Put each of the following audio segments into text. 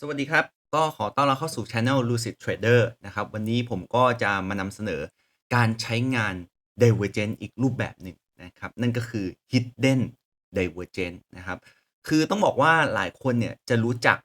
สวัสดีครับ ก็ขอต้อนรับเข้าสู่ Channel Lucid Trader นะครับ วันนี้ผมก็จะมานำเสนอการใช้งาน Divergent อีกรูปแบบหนึ่งนะครับ นั่นก็คือ Hidden Divergent นะครับ คือต้องบอกว่าหลายคนเนี่ยจะรู้จัก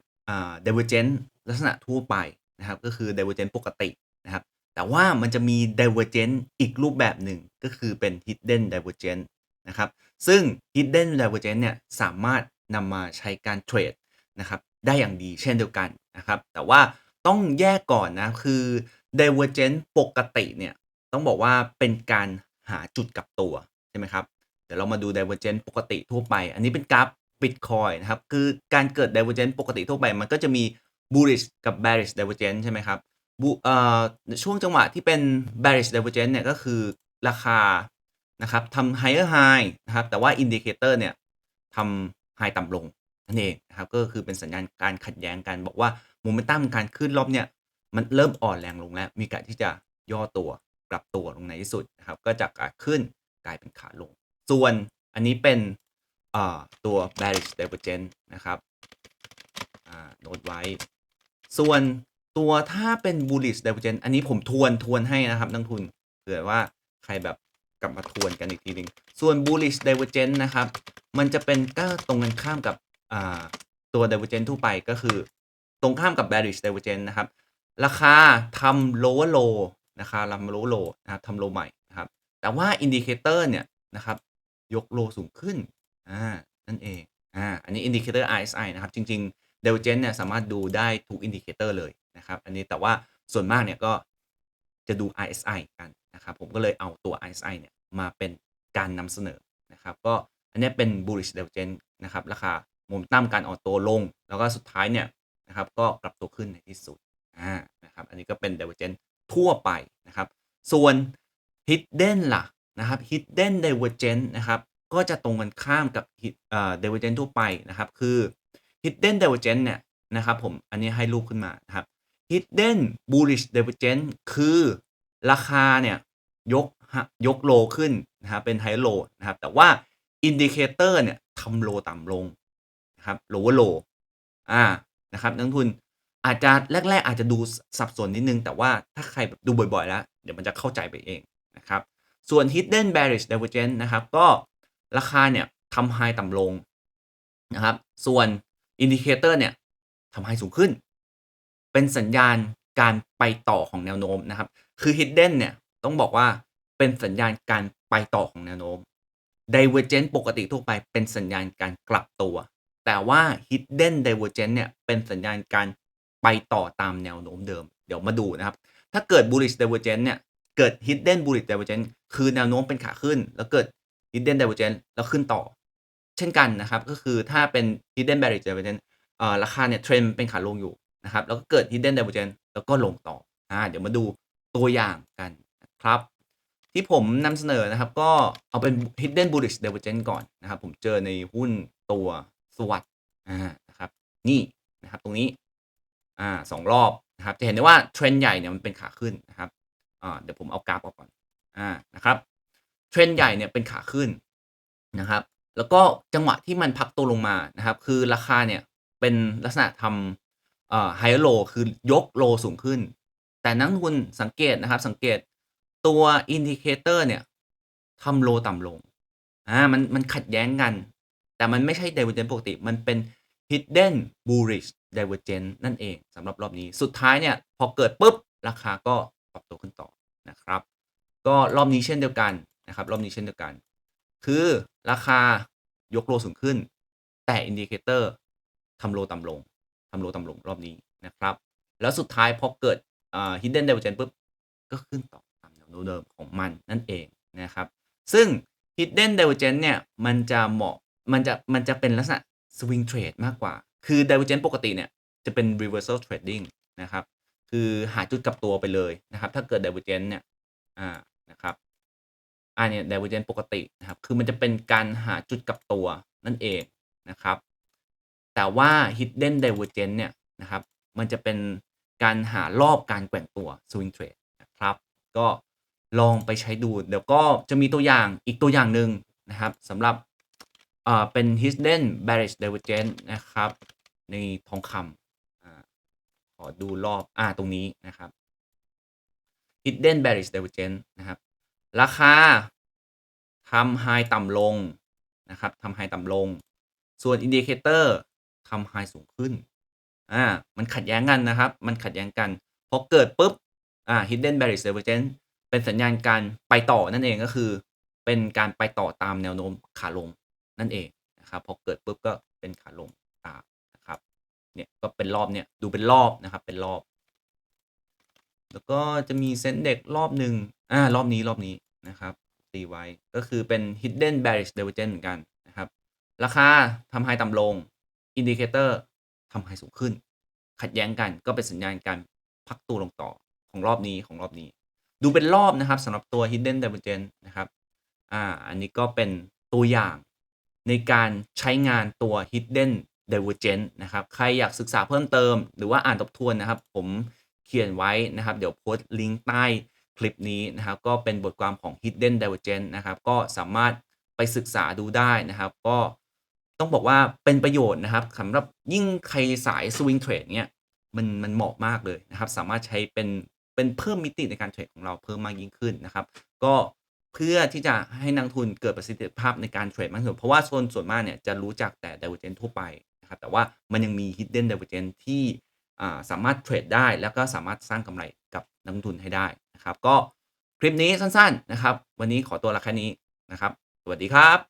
Divergent ลักษณะทั่วไปนะครับ ก็คือ Divergent ปกตินะครับ แต่ว่ามันจะมี Divergent อีกรูปแบบหนึ่งก็คือเป็น Hidden Divergent นะครับ ซึ่ง Hidden Divergent เนี่ยสามารถนำมาใช้การเทรดนะครับ ได้อย่างดีเช่นเดียวกันนะครับ แต่ว่าต้องแยกก่อนนะ คือ Divergent ปกติเนี่ย ต้องบอกว่าเป็นการหาจุดกลับตัว ใช่ไหมครับ เดี๋ยวเรามาดู Divergent ปกติทั่วไป อันนี้เป็นกราฟ Bitcoin นะครับ คือการเกิด Divergent ปกติทั่วไป มันก็จะมี bullish กับ bearish Divergent ใช่ไหมครับบูเอ่อช่วงจังหวะที่เป็น bearish Divergent เนี่ยก็คือราคานะครับทำ higher high นะครับ แต่ว่า indicator เนี่ยทำ high ต่ำลง นั่นเองนะครับก็คือเป็นสัญญาณการขัดแย้งกัน บอกว่าโมเมนตัมการขึ้นรอบเนี่ยมันเริ่มอ่อนแรงลงแล้ว มีการที่จะย่อตัวกลับตัวลงในที่สุดนะครับ ก็จากขาขึ้นกลายเป็นขาลง ส่วนอันนี้เป็นตัว bearish divergence นะครับโน้ตไว้ ส่วนตัวถ้าเป็น bullish divergence อันนี้ผมทวนทวนให้นะครับนักทุนเผื่อว่าใครแบบกลับมาทวนกันอีกทีหนึ่งส่วน bullish divergence นะครับ มันจะเป็นก็ตรงกันข้ามกับ ตัว divergent ทั่วไปก็คือ ตรงข้ามกับ bearish divergent นะครับ ราคาทำ lower low นะครับทำ lower low นะครับทำ low ใหม่นะครับ แต่ว่า indicator เนี่ยนะครับ ยก low สูงขึ้น อ่า นั่นเอง อ่า อันนี้ indicator RSI นะครับ จริง ๆ divergent เนี่ยสามารถดูได้ทุก indicator เลยนะครับ อันนี้แต่ว่าส่วนมากเนี่ยก็จะดู RSI กันนะครับ ผมก็เลยเอาตัว RSI เนี่ยมาเป็นการนำเสนอนะครับ ก็อันนี้เป็น bullish divergent นะครับ ราคา โมเมนตัมการอ่อนตัวลง แล้วก็สุดท้ายเนี่ยนะครับก็กลับตัวขึ้นในที่สุดอ่านะครับอันนี้ก็เป็น divergent ทั่วไปนะครับ ส่วน hidden ล่ะนะครับ hidden divergent นะครับก็จะตรงกันข้ามกับ divergent ทั่วไปนะครับ คือ hidden divergent เนี่ยนะครับผมอันนี้ให้รูปขึ้นมานะครับ hidden bullish divergent คือราคาเนี่ยยกยกโลขึ้นนะครับเป็นไฮโลนะครับแต่ว่าอินดิเคเตอร์เนี่ยทำโลต่ำลง นะครับโลว่าโลอ่านะครับนักทุนอาจจะแรก ๆ อาจจะดูสับสนนิดนึง แต่ว่าถ้าใครแบบดูบ่อย ๆ แล้ว เดี๋ยวมันจะเข้าใจไปเองนะครับ ส่วน hidden bearish divergence นะครับ ก็ราคาเนี่ยทำ high ต่ำลงนะครับ ส่วนอินดิเคเตอร์เนี่ยทำ high สูงขึ้น เป็นสัญญาณการไปต่อของแนวโน้มนะครับ คือ hidden เนี่ยต้องบอกว่าเป็นสัญญาณการไปต่อของแนวโน้ม divergent ปกติทั่วไปเป็นสัญญาณการกลับตัว แต่ว่า hidden divergent เนี่ย เป็นสัญญาณการไปต่อตามแนวโน้มเดิม เดี๋ยวมาดูนะครับ ถ้าเกิด bullish divergent เนี่ย เกิด hidden bullish divergent คือแนวโน้มเป็นขาขึ้น แล้วเกิด hidden divergent แล้วขึ้นต่อ เช่นกันนะครับ ก็คือถ้าเป็น hidden bearish divergent เอ่อราคาเนี่ยเทรนเป็นขาลงอยู่นะครับ แล้วก็เกิด hidden divergent แล้วก็ลงต่ออ่าเดี๋ยวมาดูตัวอย่างกันนะครับ ที่ผมนำเสนอนะครับก็เอาเป็น hidden bullish divergence ก่อนนะครับ ผมเจอในหุ้นตัว วัสด์อ่านะครับนี่นะครับตรงนี้อ่าสองรอบนะครับจะเห็นได้ว่าเทรนใหญ่เนี่ยมันเป็นขาขึ้นนะครับอ่าเดี๋ยวผมเอากราฟออกก่อนอ่านะครับเทรนใหญ่เนี่ยเป็นขาขึ้นนะครับแล้วก็จังหวะที่มันพักตัวลงมานะครับคือราคาเนี่ยเป็นลักษณะทำเอ่อไฮโลคือยกโลสูงขึ้น แต่นักทุนสังเกตนะครับสังเกตตัวอินดิเคเตอร์เนี่ยทำโลต่ำลงอ่ามันมันขัดแย้งกัน แต่มันไม่ใช่ divergence ปกติ มันเป็น hidden bullish divergence นั่นเองสำหรับรอบนี้ สุดท้ายเนี่ย พอเกิดปุ๊บ ราคาก็ปรับตัวขึ้นต่อนะครับ ก็รอบนี้เช่นเดียวกันนะครับ รอบนี้เช่นเดียวกัน คือราคายกโลสูงขึ้น แต่อินดิเคเตอร์ทำโลต่ำลงทำโลต่ำลงรอบนี้นะครับ แล้วสุดท้ายพอเกิดอ่า hidden divergence ปุ๊บ ก็ขึ้นต่อตามแนวเดิมของมันนั่นเองนะครับ ซึ่ง hidden divergence เนี่ย มันจะเหมาะ มันจะมันจะเป็นลักษณะ swing trade มากกว่า คือ d i v e r g e n c ปกติเนี่ย จะเป็น reversal trading นะครับ คือหาจุดกลับตัวไปเลยนะครับ ถ้าเกิด d i v e r g e n c เนี่ย อ่า นะครับอ่าเนี่ย d i v e r g e n c ปกตินะครับ คือมันจะเป็นการหาจุดกลับตัวนั่นเองนะครับ แต่ว่า hidden d i v e r g e n c เนี่ยนะครับ มันจะเป็นการหารอบการแกว่งตัว swing trade นะครับ ก็ลองไปใช้ดู เดี๋ยวก็จะมีตัวอย่างอีกตัวอย่างหนึ่งนะครับสำหรับ เป็น hidden bearish divergence นะครับในทองคำอดูรอบอ่าตรงนี้นะครับ hidden bearish divergence นะครับ ราคาทำ high ต่ำลงนะครับทำ high ต่ำลง ส่วน indicator ทำ high สูงขึ้นอ่ามันขัดแย้งกันนะครับ มันขัดแย้งกันพอเกิดปุ๊บอ่า hidden bearish divergence เป็นสัญญาณการไปต่อนั่นเองก็คือ เป็นการไปต่อตามแนวโน้มขาลง นั่นเองนะครับพอเกิดปุ๊บก็เป็นขาลงตามนะครับเนี่ยก็เป็นรอบเนี่ยดูเป็นรอบนะครับเป็นรอบ แล้วก็จะมีเซนเด็กรอบหนึ่งอ่ารอบนี้รอบนี้นะครับตีไว้ก็คือเป็น hidden bearish divergence เหมือนกันนะครับ ราคาทำไฮต่ำลงอินดิเคเตอร์ทำไฮสูงขึ้น ขัดแย้งกันก็เป็นสัญญาณการพักตัวลงต่อของรอบนี้ของรอบนี้ ดูเป็นรอบนะครับสำหรับตัว hidden divergence นะครับอ่าอันนี้ก็เป็นตัวอย่าง ในการใช้งานตัว hidden divergence นะครับ ใครอยากศึกษาเพิ่มเติม หรือว่าอ่านทบทวนนะครับ ผมเขียนไว้นะครับ เดี๋ยวโพสต์ลิงก์ใต้คลิปนี้นะครับ ก็เป็นบทความของ hidden divergence นะครับ ก็สามารถไปศึกษาดูได้นะครับ ก็ต้องบอกว่าเป็นประโยชน์นะครับสำหรับยิ่งใครสาย swing trade เนี่ยมันมันเหมาะมากเลยนะครับ สามารถใช้เป็นเป็นเพิ่มมิติในการเทรดของเราเพิ่มมากยิ่งขึ้นนะครับ ก็ เพื่อที่จะให้นักทุนเกิดประสิทธิภาพในการเทรดมากที่สุดเพราะว่าส่วนส่วนมากเนี่ยจะรู้จักแต่ divergence ทั่วไปนะครับแต่ว่ามันยังมี hidden divergence ที่สามารถเทรดได้แล้วก็สามารถสร้างกำไรกับนักทุนให้ได้นะครับ ก็คลิปนี้สั้นๆนะครับ วันนี้ขอตัวละแค่นี้นะครับ สวัสดีครับ